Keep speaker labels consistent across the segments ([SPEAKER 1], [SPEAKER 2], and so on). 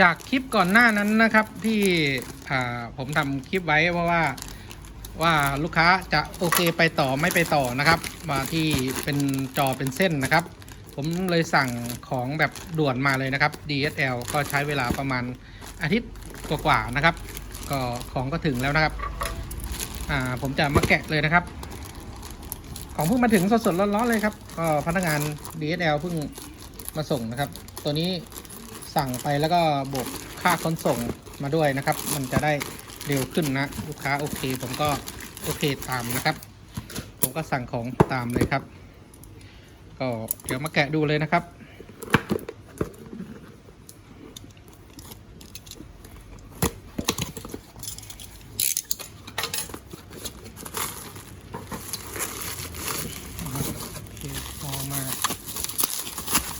[SPEAKER 1] จากคลิปก่อนหน้านั้นนะครับที่ผมทำคลิปไว้เพราะว่าว่าลูกค้าจะโอเคไปต่อไม่ไปต่อนะครับ มาที่เป็นจอเป็นเส้นนะครับ ผมเลยสั่งของแบบด่วนมาเลยนะครับ DSL ก็ใช้เวลาประมาณอาทิตย์กว่าๆนะครับ ก็ของก็ถึงแล้วนะครับอ่าผมจะมาแกะเลยนะครับ ของเพิ่งมาถึงสดๆร้อนๆเลยครับก็พนักงาน DSL เพิ่งมาส่งนะครับ ตัวนี้ สั่งไปแล้วก็บวกค่าขนส่งมาด้วยนะครับ มันจะได้เร็วขึ้นนะ ลูกค้าโอเค ผมก็โอเคตามนะครับ ผมก็สั่งของตามเลยครับ ก็เดี๋ยวมาแกะดูเลยนะครับ โอเคพอมา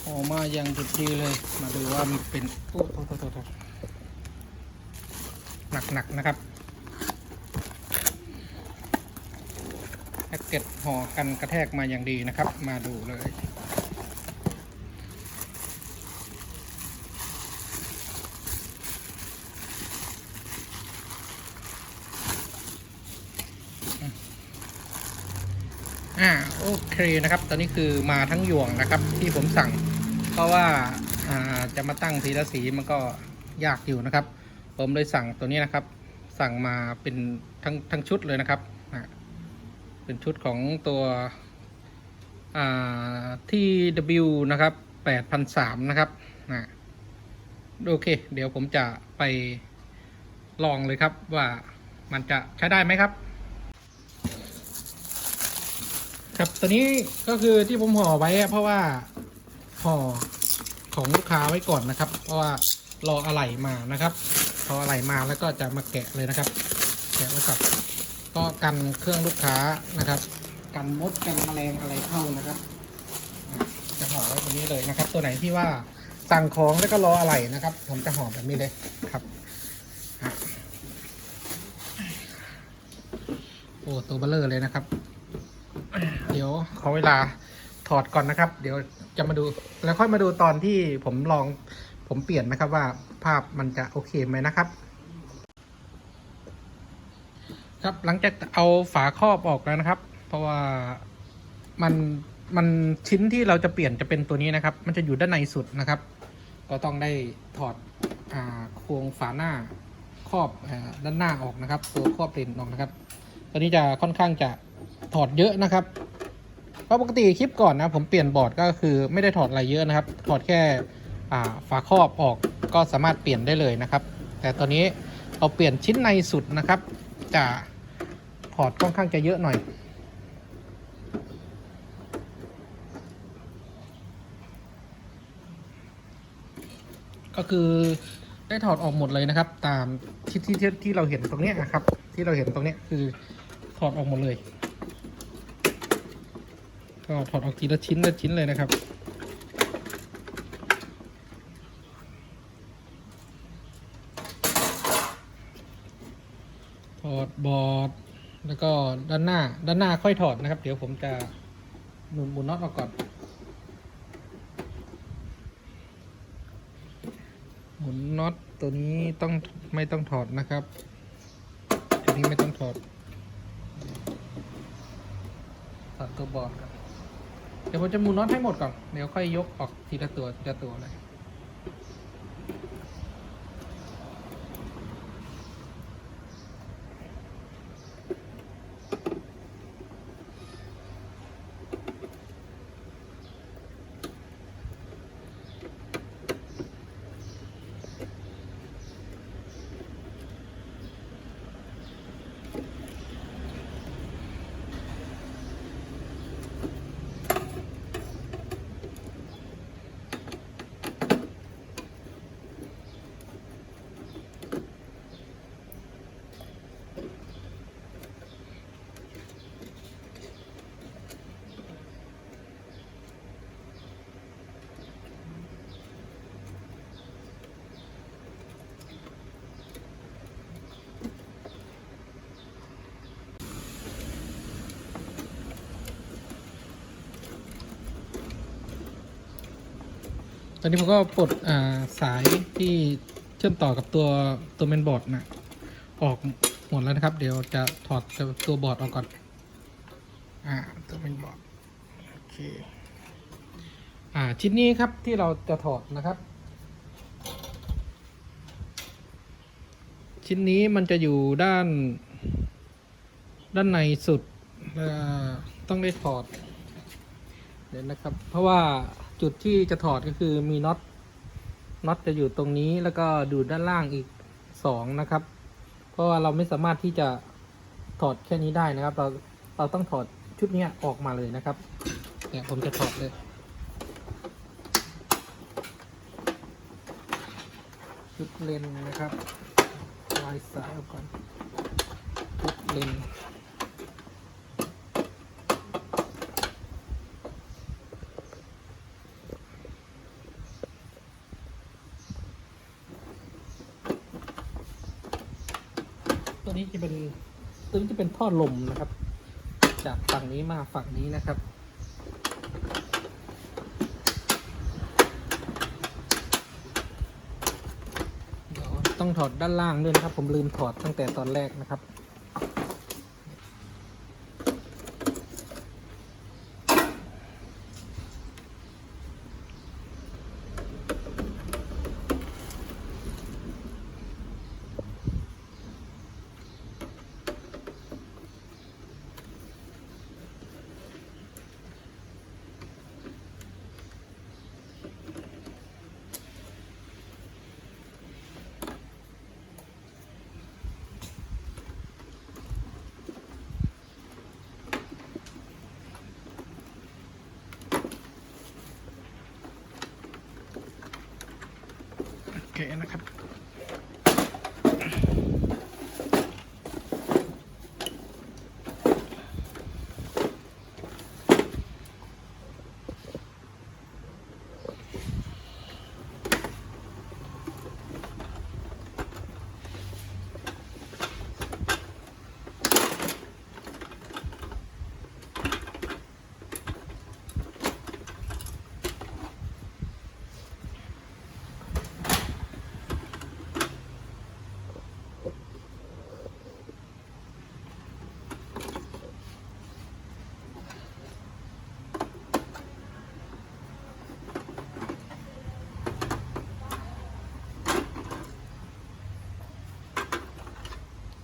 [SPEAKER 1] พอมาอย่างทุกทีเลย มาดูว่ามันเป็นโอ้โหหนักๆนะครับแพ็กเกจห่อกันกระแทกมาอย่างดีนะครับ มาดูเลยอ่าโอเคนะครับ ตอนนี้คือมาทั้งหยวงนะครับที่ผมสั่ง เพราะว่าจะมาตั้งทีละสีมันก็ยากอยู่นะครับ ผมเลยสั่งตัวนี้นะครับ สั่งมาเป็นทั้งทั้งชุดเลยนะครับเป็นชุดของตัวที่ W นะครับ8,003นะครับโอเค เดี๋ยวผมจะไปลองเลยครับว่ามันจะใช้ได้ไหมครับ ครับตัวนี้ก็คือที่ผมห่อไว้เพราะว่า ห่อของลูกค้าไว้ก่อนนะครับ เพราะว่ารออะไหล่มานะครับ พออะไหล่มาแล้วก็จะมาแกะเลยนะครับ แกะแล้วกับก็กันเครื่องลูกค้านะครับ กันมดกันแมลงอะไรเข้านะครับจะห่อไว้ตรงนี้เลยนะครับ ตัวไหนที่ว่าสั่งของแล้วก็รออะไหล่นะครับ ผมจะห่อแบบนี้เลยครับโอ้ตัวเบลเลอร์เลยนะครับ เดี๋ยวขอเวลาถอดก่อนนะครับ เดี๋ยว จะมาดูแล้วค่อยมาดูตอนที่ผมลองผมเปลี่ยนนะครับว่าภาพมันจะโอเคไหมนะครับ ครับหลังจากเอาฝาครอบออกแล้วนะครับ เพราะว่ามันมันชิ้นที่เราจะเปลี่ยนจะเป็นตัวนี้นะครับ มันจะอยู่ด้านในสุดนะครับ ก็ต้องได้ถอดอ่าโครงฝาหน้าครอบอด้านหน้าออกนะครับ ตัวครอบเลนออกนะครับ ตัวนี้จะค่อนข้างจะถอดเยอะนะครับ เพราะปกติคลิปก่อนนะผมเปลี่ยนบอร์ดก็คือไม่ได้ถอดอะไรเยอะนะครับ ถอดแค่ฝาครอบออกก็สามารถเปลี่ยนได้เลยนะครับ แต่ตอนนี้เราเปลี่ยนชิ้นในสุดนะครับ จะถอดค่อนข้างจะเยอะหน่อยก็คือได้ถอดออกหมดเลยนะครับ ตามที่ที่ที่เราเห็นตรงนี้นะครับ ที่เราเห็นตรงนี้คือถอดออกหมดเลย ก็ถอดออกทีละชิ้นละชิ้นเลยนะครับ ถอดบอร์ดแล้วก็ด้านหน้าด้านหน้าค่อยถอดนะครับ เดี๋ยวผมจะหมุนหมุนน็อตออกก่อน หมุนน็อตตัวนี้ต้องไม่ต้องถอดนะครับ ตัวนี้ไม่ต้องถอดถอดตัวบอร์ดครับ เดี๋ยวผมจะหมุนน็อตให้หมดก่อน เดี๋ยวค่อยยกออกทีละตัวทีละตัวเลย อนนี้ผมก็ปลดาสายที่เชื่อมต่อกับตัวตัวเมนบอร์ดนะออกหมดแล้วนะครับ เดี๋ยวจะถอดตัวบอร์ดออกก่อน อ่าตัวเมนบอร์ดโอเคอ่าชิ้นนี้ครับที่เราจะถอดนะครับ ชิ้นนี้มันจะอยู่ด้าน ด้านในสุดต้องได้ถอดเดี๋ยวนะครับ เพราะว่า จุดที่จะถอดก็คือมีน็อตน็อตจะอยู่ตรงนี้แล้วก็ดูด้านล่างอีกสองนะครับ เพราะว่าเราไม่สามารถที่จะถอดแค่นี้ได้นะครับ เราเราต้องถอดชุดนี้ออกมาเลยนะครับเนี่ยผมจะถอดเลยชุดเลนนะครับลายสายออกก่อนชุดเลนตัวนี้จะเป็น ที่เป็นท่อลมนะครับ จากฝั่งนี้มาฝั่งนี้นะครับ เดี๋ยวต้องถอดด้านล่างด้วยนะครับ ผมลืมถอดตั้งแต่ตอนแรกนะครับ เคนะครับ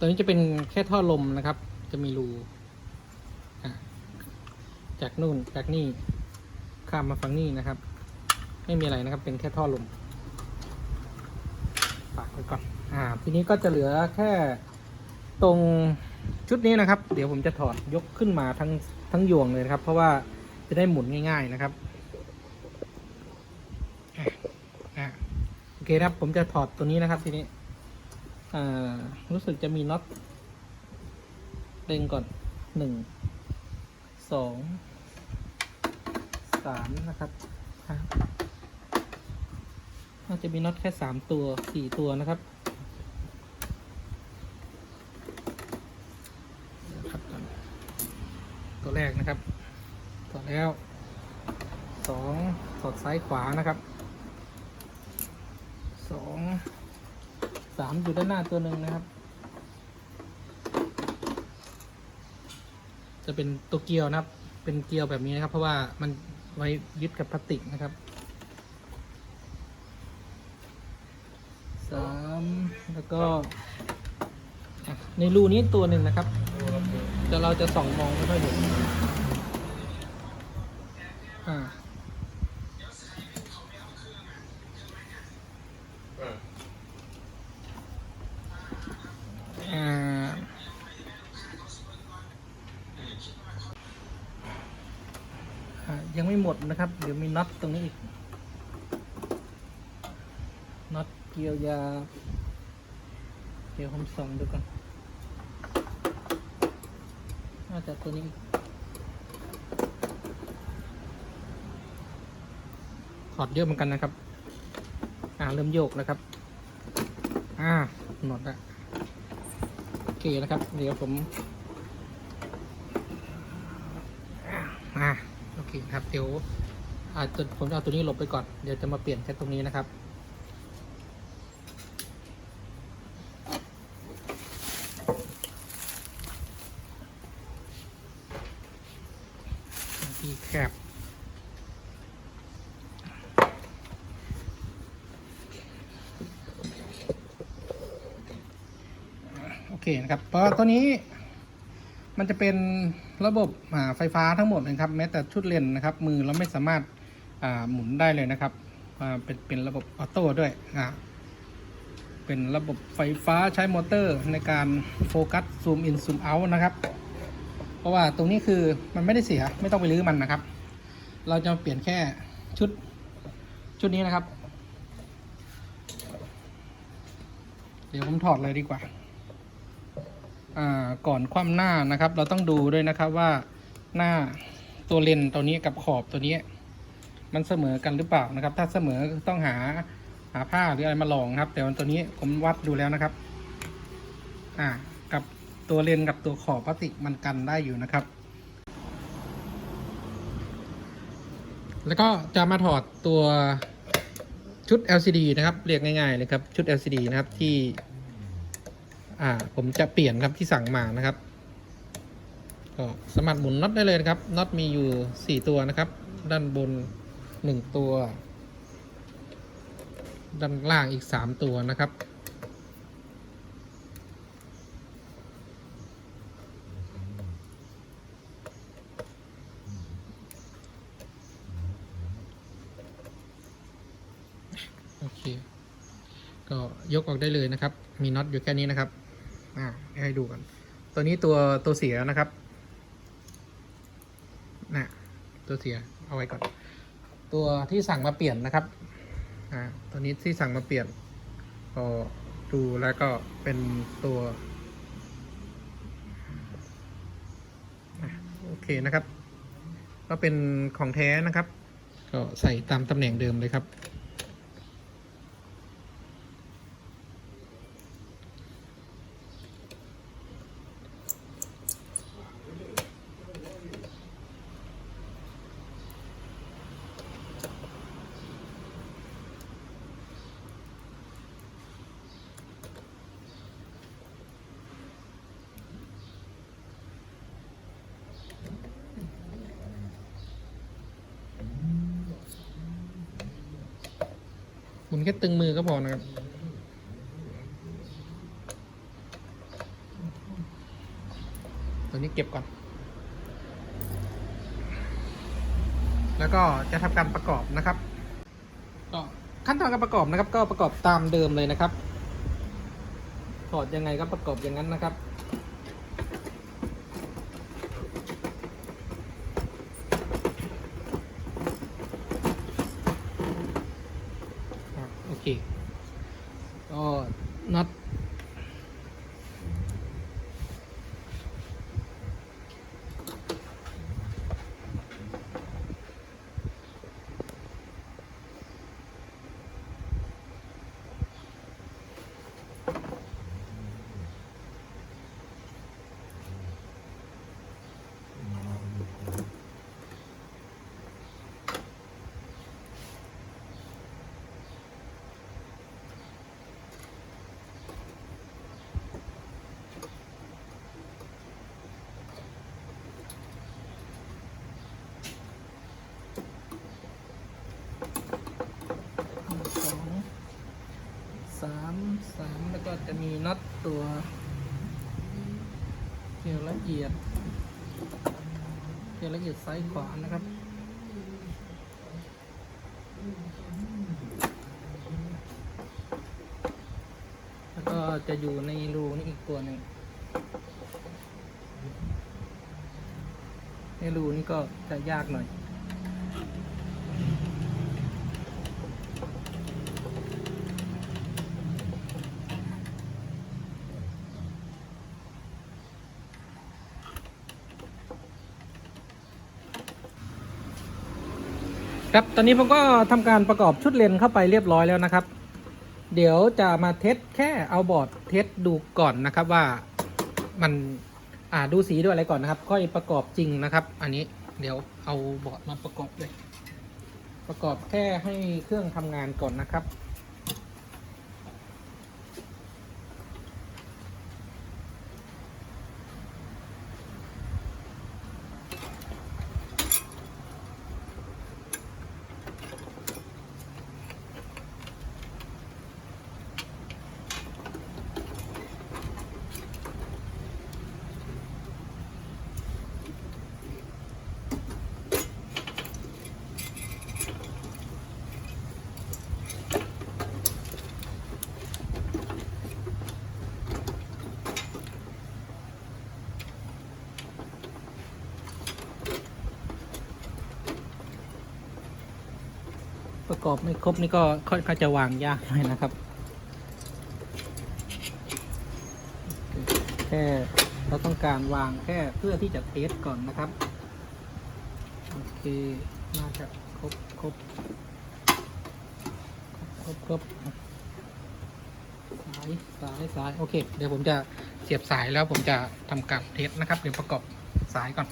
[SPEAKER 1] ตัวนี้จะเป็นแค่ท่อลมนะครับ จะมีรูจากนู่นจากนี่ข้ามมาฝั่งนี้นะครับ ไม่มีอะไรนะครับ เป็นแค่ท่อลมฝากไว้ก่อนอ่า ทีนี้ก็จะเหลือแค่ตรงชุดนี้นะครับ เดี๋ยวผมจะถอดยกขึ้นมาทั้งทั้งยวงเลยนะครับ เพราะว่าจะได้หมุนง่าย ๆนะครับอะอะโอเคครับ ผมจะถอดตัวนี้นะครับทีนี้ อ่า รู้สึกจะมีน็อตเด้งก่อนหนึ่งสองสามนะครับน่าจะมีน็อตแค่สามตัวสี่ตัวนะครับนะครับตัวแรกนะครับถอดแล้วสองถอดซ้ายขวานะครับสอง สามอยู่ด้านหน้าตัวหนึ่งนะครับ จะเป็นตัวเกียวนะครับ เป็นเกียวแบบนี้นะครับ เพราะว่ามันไว้ยึดกับพลาสติกนะครับสามแล้วก็ในรูนี้ตัวหนึ่งนะครับแต่เราจะส่องมองไม่ค่อยเห็นอ่า อ่าอ่ายังไม่หมด น็อตตรงนี้อีกน็อตเกี่ยวยา เดี๋ยวผมส่องดูก่อนน่าจะตัวนี้ถอดเยอะเหมือนกันนะครับ อ่าเริ่มโยกแล้วครับ อ่าหมดละโอเคนะครับ เดี๋ยวผม อ่าโอเคครับ เดี๋ยว อาจจะผมจะเอาตัวนี้หลบไปก่อน เดี๋ยวจะมาเปลี่ยนแค่ตรงนี้นะครับ ที่แคบโอเคนะครับ เพราะตัวนี้มันจะเป็นระบบไฟฟ้าทั้งหมดนะครับ แม้แต่ชุดเลนนะครับ มือเราไม่สามารถ หมุนได้เลยนะครับเป็นเป็นระบบออโต้ด้วยเป็นระบบไฟฟ้าใช้มอเตอร์ในการโฟกัสซูมอินซูมเอาท์นะครับ เพราะว่าตรงนี้คือมันไม่ได้เสียไม่ต้องไปรื้อมันนะครับ เราจะเปลี่ยนแค่ชุดชุดนี้นะครับ เดี๋ยวผมถอดเลยดีกว่าอ่าก่อนคว่ำหน้านะครับ เราต้องดูด้วยนะครับว่าหน้าตัวเลนตัวนี้กับขอบตัวนี้ มันเสมอกันหรือเปล่านะครับ ถ้าเสมอต้องหาหาผ้าหรืออะไรมาลองครับ แต่วันตัวนี้ผมวัดดูแล้วนะครับ อ่า กับตัวเลนกับตัวขอบพลาสติกมันกันได้อยู่นะครับ แล้วก็จะมาถอดตัวชุด LCD นะครับ เรียกง่ายๆเลยครับ ชุด LCD นะครับที่ อ่า ผมจะเปลี่ยนครับที่สั่งมานะครับ ก็สามารถหมุนน็อตได้เลยนะครับ น็อตมีอยู่ 4 ตัวนะครับ ด้านบน 1ตัว ด้านล่างอีก3ตัวนะครับ โอเค ก็ยกออกได้เลยนะครับ มีน็อตอยู่แค่นี้นะครับ อ่าให้ดูกัน ตัวนี้ตัวตัวเสียนะครับนะตัวเสียเอาไว้ก่อน ตัวที่สั่งมาเปลี่ยนนะครับ อ่า ตัวนี้ที่สั่งมาเปลี่ยน ก็ดูแล้วก็เป็นตัวอโอเคนะครับ ก็เป็นของแท้นะครับ ก็ใส่ตามตำแหน่งเดิมเลยครับ แค่ตึงมือก็พอนะครับ ตัวนี้เก็บก่อน แล้วก็จะทำการประกอบนะครับ ก็ขั้นตอนการประกอบนะครับ ก็ประกอบตามเดิมเลยนะครับถอดยังไงก็ประกอบอย่างนั้นนะครับ อะโอเค ก็น็อตสอง สามสามแล้วก็จะมีน็อตตัวเกลียวละเอียดเกลียวละเอียดซ้ายขวานะครับแล้วก็จะอยู่ในรูนี่อีกตัวหนึ่งในรูนี่ก็จะยากหน่อย ตอนนี้ผมก็ทำการประกอบชุดเลนเข้าไปเรียบร้อยแล้วนะครับ เดี๋ยวจะมาเทสแค่เอาบอร์ดเทสดูก่อนนะครับว่ามันอ่าดูสีด้วยอะไรก่อนนะครับ ค่อยประกอบจริงนะครับ อันนี้เดี๋ยวเอาบอร์ดมาประกอบเลย ประกอบแค่ให้เครื่องทำงานก่อนนะครับ ประกอบไม่ครบนี่ก็ค่อนข้างจะวางยากหน่อยนะครับ แค่เราต้องการวางแค่เพื่อที่จะเทสก่อนนะครับ โอเคน่าจะครบครบครบครบครบสายสายสายโอเค เดี๋ยวผมจะเสียบสายแล้วผมจะทำการเทสนะครับ เดี๋ยวประกอบสายก่อน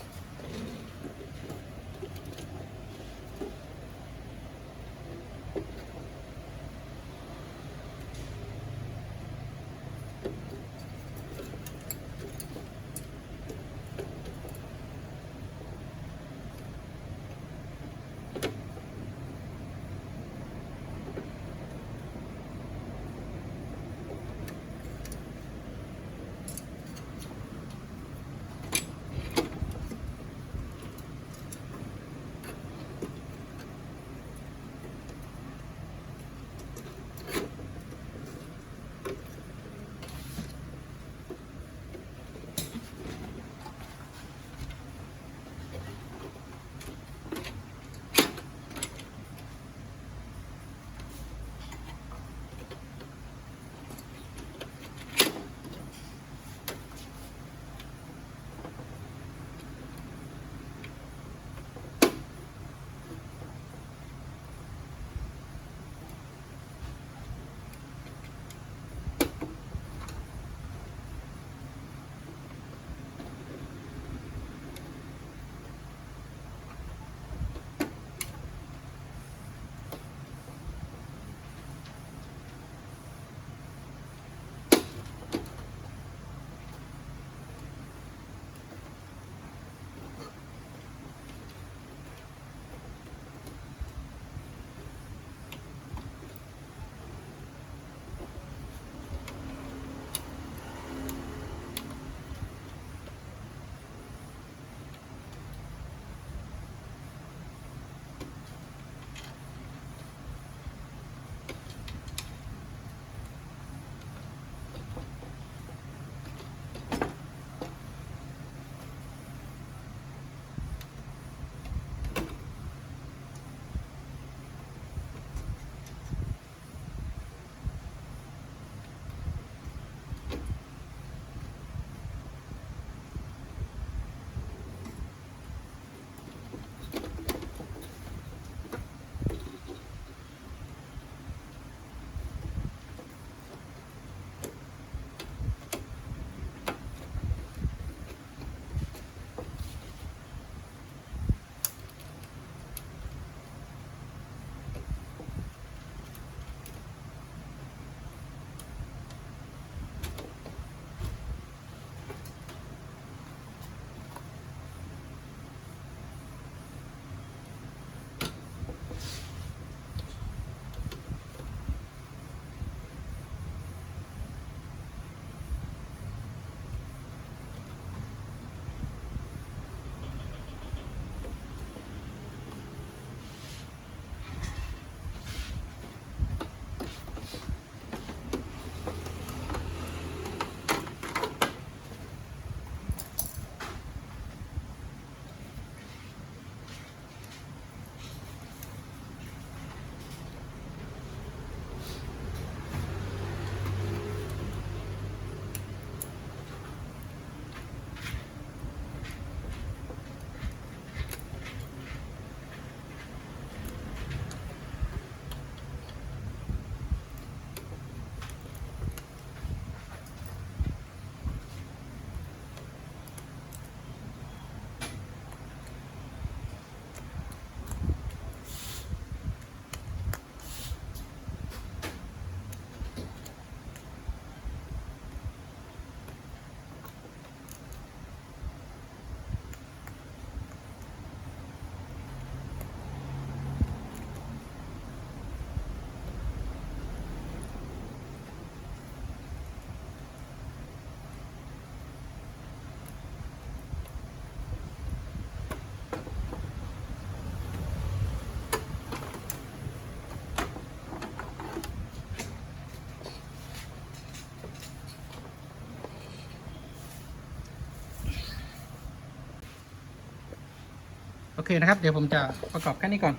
[SPEAKER 1] อเคนะครับ เดี๋ยวผมจะประกอบแค่นี้ก่อน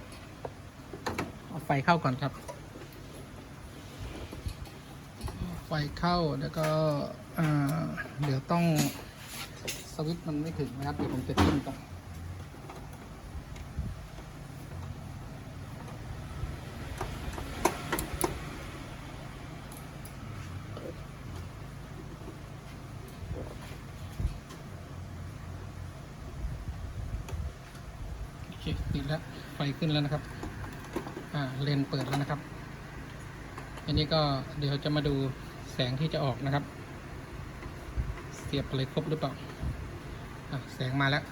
[SPEAKER 1] เอาไฟเข้าก่อนครับ ไฟเข้าแล้วก็เดี๋ยวต้องสวิตช์มันไม่ถึงนะครับ เดี๋ยวผมจะจิ้มก่อน โอเคติดแล้วไฟขึ้นแล้วนะครับ อ่าเลนเปิดแล้วนะครับ อันนี้ก็เดี๋ยวจะมาดูแสงที่จะออกนะครับ เสียบอะไรครบหรือเปล่าอะแสงมาแล้ว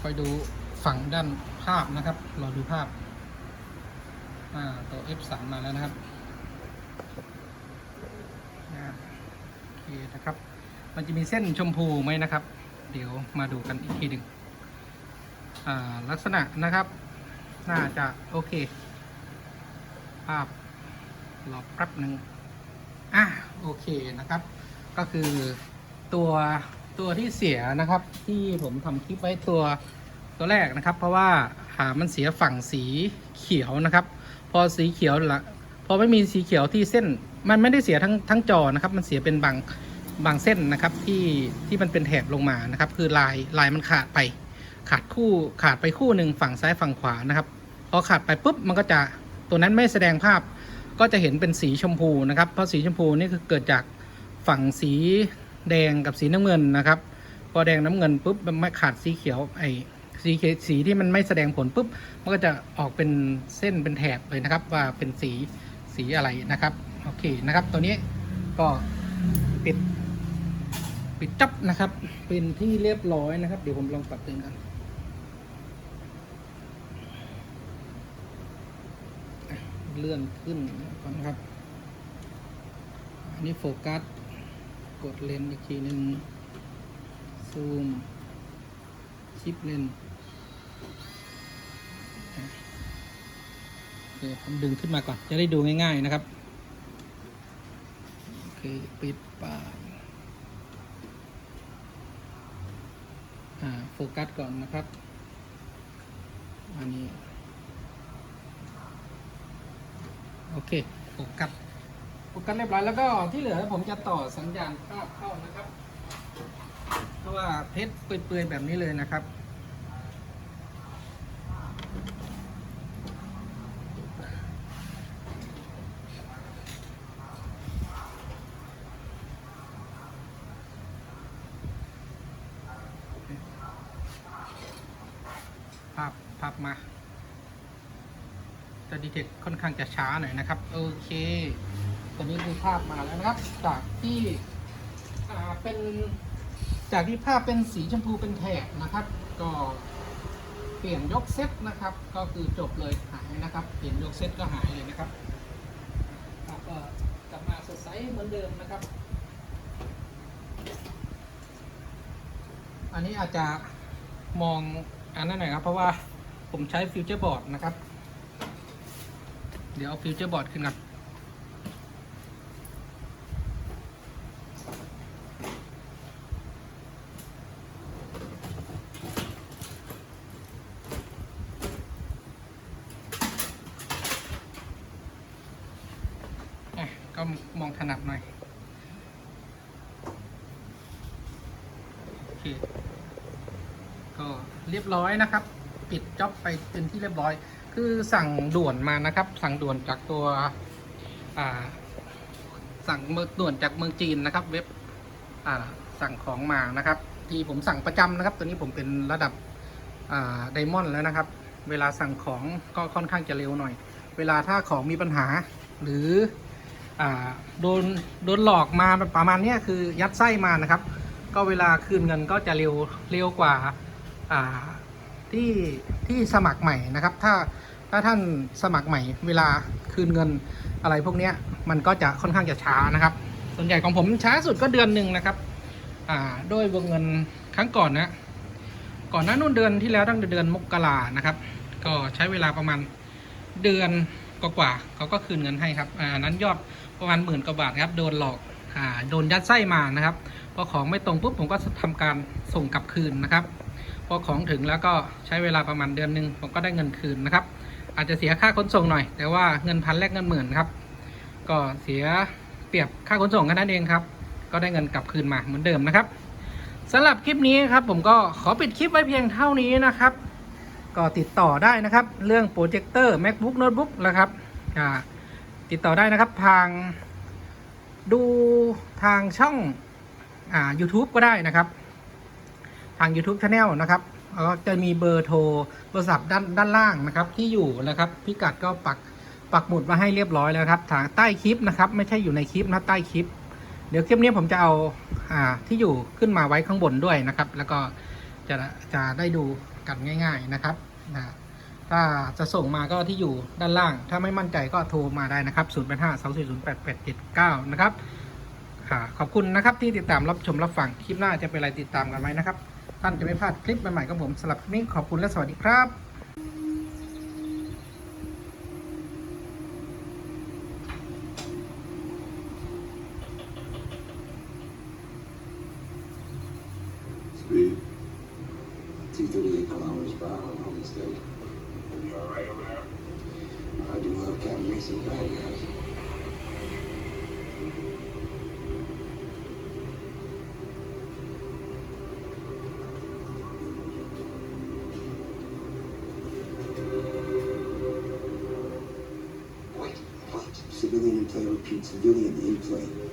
[SPEAKER 1] คอยดูฝั่งด้านภาพนะครับรอดูภาพอ่าตัว F3 มาแล้วนะครับโอเคนะครับ มันจะมีเส้นชมพูไหมนะครับ เดี๋ยวมาดูกันอีกทีหนึ่ง ลักษณะนะครับ น่าจะโอเค ภาพรอแป๊บหนึ่งอะโอเคนะครับ ก็คือตัวตัวที่เสียนะครับ ที่ผมทำคลิปไว้ตัวตัวแรกนะครับ เพราะว่าหามันเสียฝั่งสีเขียวนะครับ พอสีเขียวละพอไม่มีสีเขียวที่เส้นมันไม่ได้เสียทั้งทั้งจอนะครับ มันเสียเป็นบางบางเส้นนะครับที่ที่มันเป็นแถบลงมานะครับ คือลายลายมันขาดไป ขาดคู่ขาดไปคู่หนึ่งฝั่งซ้ายฝั่งขวานะครับพอขาดไปปุ๊บมันก็จะตัวนั้นไม่แสดงภาพก็จะเห็นเป็นสีชมพูนะครับเพราะสีชมพูนี่คือเกิดจากฝั่งสีแดงกับสีน้ำเงินนะครับ พอแดงน้ำเงินปุ๊บมันไม่ขาดสีเขียวไอ้สีเขียวสีที่มันไม่แสดงผลปุ๊บมันก็จะออกเป็นเส้นเป็นแถบเลยนะครับ ว่าเป็นสีสีอะไรนะครับโอเคนะครับ ตัวนี้ก็ปิดปิดจับนะครับ เป็นที่เรียบร้อยนะครับ เดี๋ยวผมลองปรับเตึงกัน เลื่อนขึ้นก่อนนะครับ อันนี้โฟกัส กดเลนส์อีกทีหนึ่งซูม ชิปเลนส์เดี๋ยวผมดึงขึ้นมาก่อน จะได้ดูง่ายๆนะครับ โอเค ปิดปากโฟกัสก่อนนะครับ อันนี้ โอเคโฟกัสโฟกัสเรียบร้อยแล้วก็ที่เหลือผมจะต่อสัญญาณภาพเข้านะครับ เพราะว่าเพชรเปื่อยๆแบบนี้เลยนะครับภาพภาพมา ดีเทคค่อนข้างจะช้าหน่อยนะครับ โอเคตัวนี้คือภาพมาแล้วนะครับ จากที่เป็นจากที่ภาพเป็นสีชมพูเป็นแถบนะครับ ก็เปลี่ยนยกเซตนะครับ ก็คือจบเลยหายนะครับ เปลี่ยนยกเซตก็หายเลยนะครับก็กลับมาสดใสเหมือนเดิมนะครับ อันนี้อาจจะมองอันนั้นหน่อยครับ เพราะว่าผมใช้ฟิวเจอร์บอร์ดนะครับ เดี๋ยวเอาฟิวเจอร์บอร์ดขึ้นกันอ่ก็มองถนัดหน่อย โอเค ก็เรียบร้อยนะครับ ปิดจ็อบไปเป็นที่เรียบร้อย คือสั่งด่วนมานะครับ สั่งด่วนจากตัวอ่าสั่งเมืองด่วนจากเมืองจีนนะครับ เว็บอ่าสั่งของมานะครับ ที่ผมสั่งประจำนะครับ ตัวนี้ผมเป็นระดับอ่าไดมอนด์แล้วนะครับ เวลาสั่งของก็ค่อนข้างจะเร็วหน่อย เวลาถ้าของมีปัญหา หรืออ่าโดนโดนหลอกมาประมาณนี้คือยัดไส้มานะครับ ก็เวลาคืนเงินก็จะเร็วเร็วกว่าอ่าที่ที่สมัครใหม่นะครับ ถ้า ถ้าท่านสมัครใหม่เวลาคืนเงินอะไรพวกนี้มันก็จะค่อนข้างจะช้านะครับ ส่วนใหญ่ของผมช้าสุดก็เดือนหนึ่งนะครับอ่าโดยวงเงินครั้งก่อนนะก่อนหน้านู่นเดือนที่แล้วตั้งแต่เดือนมกรานะครับ ก็ใช้เวลาประมาณเดือนกว่าๆเขาก็คืนเงินให้ครับอ่านั้นยอดประมาณหมื่นกว่าบาทครับโดนหลอกอ่าโดนยัดไส้มานะครับพอของไม่ตรงปุ๊บผมก็ทำการส่งกลับคืนนะครับพอของถึงแล้วก็ใช้เวลาประมาณเดือนหนึ่งผมก็ได้เงินคืนนะครับ อาจจะเสียค่าขนส่งหน่อย แต่ว่าเงินพันแลกเงินหมื่นครับ ก็เสียเปรียบค่าขนส่งแค่นั้นเองครับ ก็ได้เงินกลับคืนมาเหมือนเดิมนะครับสำหรับคลิปนี้ครับ ผมก็ขอปิดคลิปไว้เพียงเท่านี้นะครับ ก็ติดต่อได้นะครับ เรื่องโปรเจคเตอร์ macbook notebook นะครับติดต่อได้นะครับทางดูทางช่องอ่า YouTube ก็ได้นะครับ ทาง YouTube Channel นะครับ แล้วก็จะมีเบอร์โทรโทรศัพท์ด้านด้านล่างนะครับ ที่อยู่นะครับพิกัดก็ปักปักหมุดมาให้เรียบร้อยแล้วครับทางใต้คลิปนะครับ ไม่ใช่อยู่ในคลิปนะใต้คลิป เดี๋ยวคลิปนี้ผมจะเอาอ่าที่อยู่ขึ้นมาไว้ข้างบนด้วยนะครับ แล้วก็จะจะได้ดูกันง่าย ๆนะครับนะถ้าจะส่งมาก็ที่อยู่ด้านล่าง ถ้าไม่มั่นใจก็โทรมาได้นะครับ 0 8 5 2 4 0 8 8 7 9 นะครับค่ะขอบคุณนะครับที่ติดตามรับชมรับฟัง คลิปหน้าจะเป็นอะไรติดตามกันไหมนะครับ ท่านจะไม่พลาดคลิปใหม่ๆของผมสำหรับคลิปนี้ขอบคุณและสวัสดีครับ
[SPEAKER 2] Yeah. play repeats, video and in play.